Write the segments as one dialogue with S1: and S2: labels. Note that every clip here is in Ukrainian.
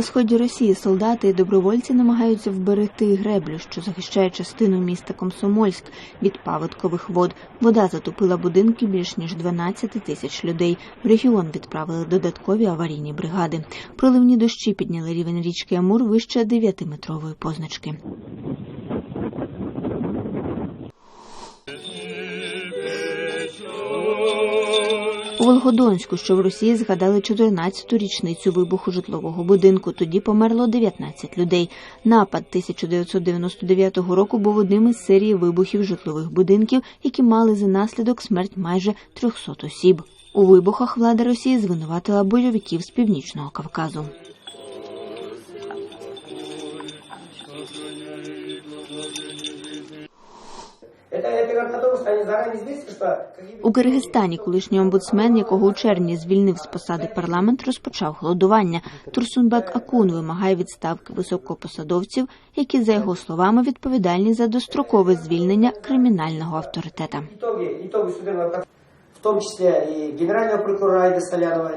S1: На сході Росії солдати і добровольці намагаються вберегти греблю, що захищає частину міста Комсомольськ від паводкових вод. Вода затопила будинки більш ніж 12 тисяч людей. В регіон відправили додаткові аварійні бригади. Проливні дощі підняли рівень річки Амур вище 9-метрової позначки. У Волгодонську, що в Росії згадали 14-ту річницю вибуху житлового будинку. Тоді померло 19 людей. Напад 1999 року був одним із серії вибухів житлових будинків, які мали за наслідок смерть майже 300 осіб. У вибухах влада Росії звинуватила бойовиків з північного Кавказу. У Киргизстані колишній омбудсмен, якого у червні звільнив з посади парламент, розпочав голодування. Турсунбек Акун вимагає відставки високопосадовців, які, за його словами, відповідальні за дострокове звільнення кримінального авторитета.
S2: в том числе и генерального прокурора Айда Солянова,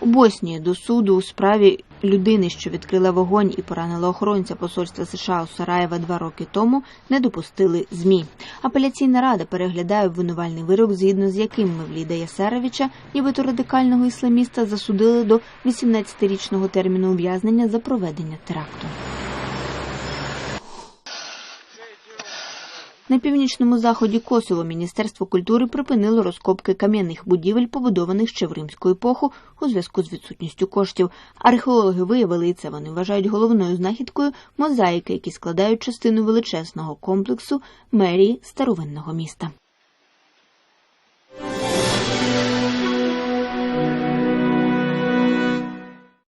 S1: У Боснії до суду у справі людини, що відкрила вогонь і поранила охоронця посольства США у Сараєва два роки тому, не допустили змі. Апеляційна рада переглядає обвинувальний вирок, згідно з яким Мевліда Ясаровича, нібито радикального ісламіста, засудили до 18-річного терміну ув'язнення за проведення теракту. На північному заході Косово Міністерство культури припинило розкопки кам'яних будівель, побудованих ще в римську епоху, у зв'язку з відсутністю коштів. Археологи виявили, і це вони вважають головною знахідкою мозаїки, які складають частину величезного комплексу мерії старовинного міста.